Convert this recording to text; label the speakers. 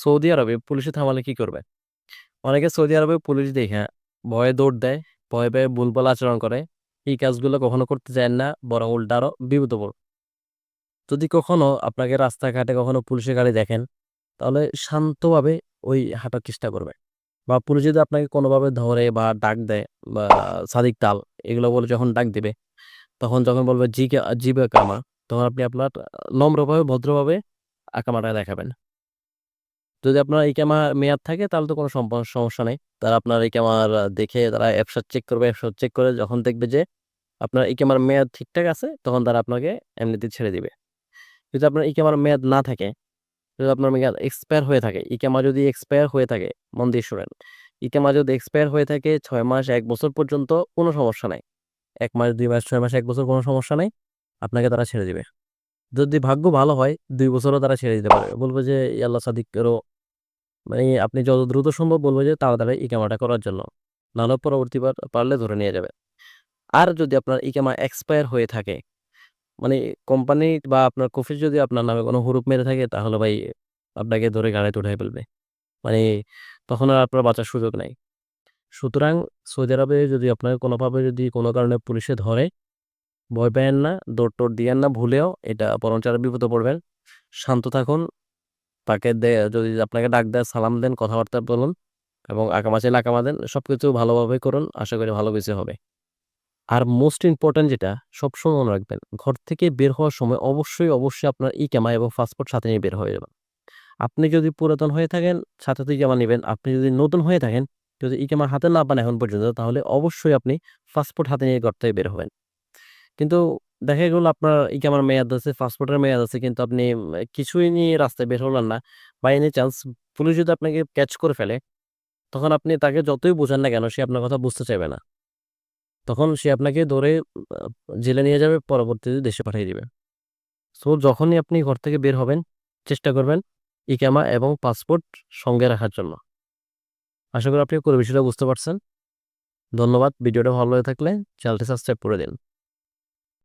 Speaker 1: Saudi আরবে পুলিশে থামালে কি করবে? অনেকে সৌদি আরবে পুলিশ দেখে ভয়ে দৌড় দেয়, ভয়ে পেয়ে ভুলভাল আচরণ করে। এই কাজগুলো কখনো করতে চায়েন না, বরং উল্টা আরও বিপদে যদি কখনো আপনাকে রাস্তাঘাটে কখনো পুলিশের গাড়ি দেখেন, তাহলে শান্তভাবে ওই হাঁটার চেষ্টা করবে বা পুলিশ যদি আপনাকে কোনোভাবে ধরে বা ডাক দেয় বা সাদিক তাল এগুলো বলে যখন ডাক দিবে, তখন যখন বলবে জি কা জি কামা তখন আপনি আপনার নম্রভাবে ভদ্রভাবে আকামাটা দেখাবেন। যদি আপনার ইকামা মেয়াদ থাকে তাহলে তো কোনো সমস্যা নেই। তারা আপনার ইকামার দেখে তারা অ্যাপসা চেক করবে, অ্যাপসা চেক করে যখন দেখবে যে আপনার ইকামার মেয়াদ ঠিকঠাক আছে, তখন তারা আপনাকে এমনিতে ছেড়ে দিবে। যদি আপনার ইকামার মেয়াদ না থাকে, যদি আপনার মেয়াদ এক্সপায়ার হয়ে থাকে, ইকামা যদি এক্সপায়ার হয়ে থাকে, মন দিয়ে শোনেন। ইকামা যদি এক্সপায়ার হয়ে থাকে ছয় মাস এক বছর পর্যন্ত কোনো সমস্যা নাই। এক মাস, দুই মাস, ছয় মাস, এক বছর কোনো সমস্যা নাই। আপনাকে তারা ছেড়ে দিবে। যদি ভাগ্য ভালো হয় দুই বছরও তারা ছেড়ে দিতে পারে। বলবে যে ইয়াল্লা সাদিক করো মানে আপনি যত দ্রুত সম্ভব বলবে যে তাড়াতাড়ি ইকামাটা করার জন্য। নাহলে পরবর্তীবার পারলে ধরে নিয়ে যাবে। আর যদি আপনার ইকামা এক্সপায়ার হয়ে থাকে, মানে কোম্পানি বা আপনার কফিস যদি আপনার নামে কোনো হুরুপ মেরে থাকে তাহলে ভাই আপনাকে ধরে গাড়িতে উঠায় ফেলবে। মানে তখন আর আপনার বাঁচার সুযোগ নাই। সুতরাং সৌদি আরবে যদি আপনাকে কোনোভাবে যদি কোনো কারণে পুলিশে ধরে, ভয় পাইয়েন না, দৌড়-টোড় দিয়েন না ভুলেও। এটা বরঞ্চ বিপদে পড়বেন। শান্ত থাকুন। তাকে যদি আপনাকে ডাক দেয় সালাম দেন, কথাবার্তা বলুন এবং আকামা চাইলে আকামা দেন। সবকিছু ভালোভাবে করুন। আশা করি ভালো কিছু হবে। আর মোস্ট ইম্পোর্টেন্ট যেটা সবসময় মনে রাখবেন, ঘর থেকে বের হওয়ার সময় অবশ্যই, অবশ্যই আপনার ইকামা এবং পাসপোর্ট সাথে নিয়ে বের হয়ে যাবেন। আপনি যদি পুরাতন হয়ে থাকেন, সাথে তো ইকামা নিবেন। আপনি যদি নতুন হয়ে থাকেন, যদি ইকামা হাতে না পান এখন পর্যন্ত, তাহলে অবশ্যই আপনি পাসপোর্ট হাতে নিয়ে ঘর থেকে বের হবেন। কিন্তু দেখা গেল আপনার ইকামার মেয়াদ আছে, পাসপোর্টের মেয়াদ আছে কিন্তু আপনি কিছুই নিয়ে রাস্তায় বের হলেন না। বাই এনি চান্স পুলিশ যদি আপনাকে ক্যাচ করে ফেলে, তখন আপনি তাকে যতই বোঝান না কেন সে আপনার কথা বুঝতে চাইবে না। তখন সে আপনাকে ধরে জেলে নিয়ে যাবে, পরবর্তীতে দেশে পাঠিয়ে দিবে। সো যখনই আপনি ঘর থেকে বের হবেন, চেষ্টা করবেন ইকামা এবং পাসপোর্ট সঙ্গে রাখার জন্য। আশা করি আপনি পুরো বিষয়টা বুঝতে পারছেন। ধন্যবাদ। ভিডিওটা ভালো হয়ে থাকলে চ্যানেলটি সাবস্ক্রাইব করে দিন।